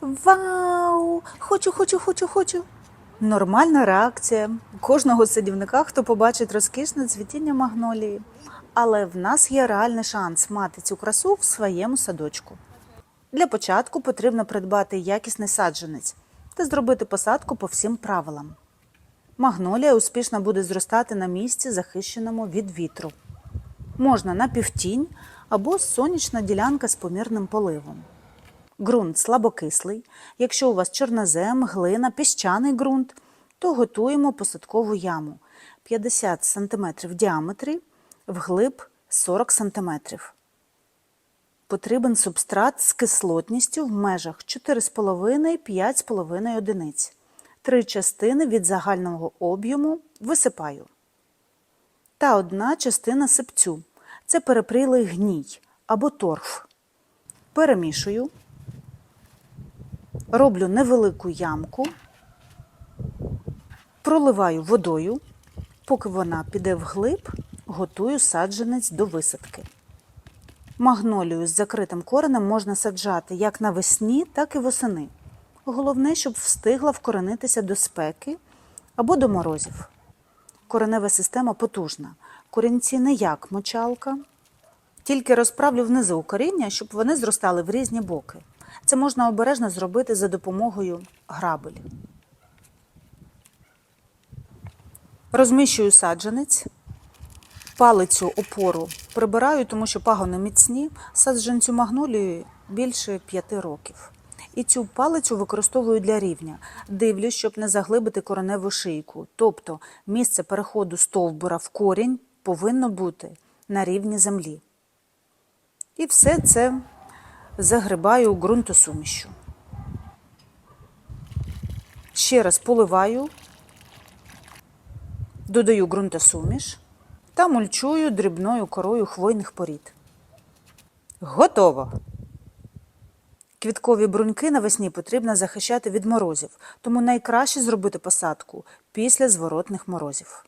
Вау! Хочу, хочу, хочу, хочу. Нормальна реакція кожного садівника, хто побачить розкішне цвітіння магнолії. Але в нас є реальний шанс мати цю красу в своєму садочку. Для початку потрібно придбати якісний саджанець та зробити посадку по всім правилам. Магнолія успішно буде зростати на місці, захищеному від вітру. Можна на півтінь або сонячна ділянка з помірним поливом. Ґрунт слабокислий. Якщо у вас чорнозем, глина, піщаний ґрунт, то готуємо посадкову яму 50 см в діаметрі, вглиб 40 см. Потрібен субстрат з кислотністю в межах 4,5-5,5 одиниць. Три частини від загального об'єму висипаю. Та одна частина сипцю. Це перепрілий гній або торф. Перемішую. Роблю невелику ямку, проливаю водою, поки вона піде вглиб, готую саджанець до висадки. Магнолію з закритим коренем можна саджати як навесні, так і восени. Головне, щоб встигла вкоренитися до спеки або до морозів. Коренева система потужна. Корінці не як мочалка. Тільки розправлю внизу коріння, щоб вони зростали в різні боки. Це можна обережно зробити за допомогою грабель. Розміщую саджанець, палицю опору прибираю, тому що пагони міцні, саджанцю магнолії більше 5 років. І цю палицю використовую для рівня. Дивлюсь, щоб не заглибити кореневу шийку. Тобто місце переходу стовбура в корінь повинно бути на рівні землі. І все це загрибаю ґрунтосумішю. Ще раз поливаю, додаю ґрунтосуміш та мульчую дрібною корою хвойних порід. Готово! Квіткові бруньки навесні потрібно захищати від морозів, тому найкраще зробити посадку після зворотних морозів.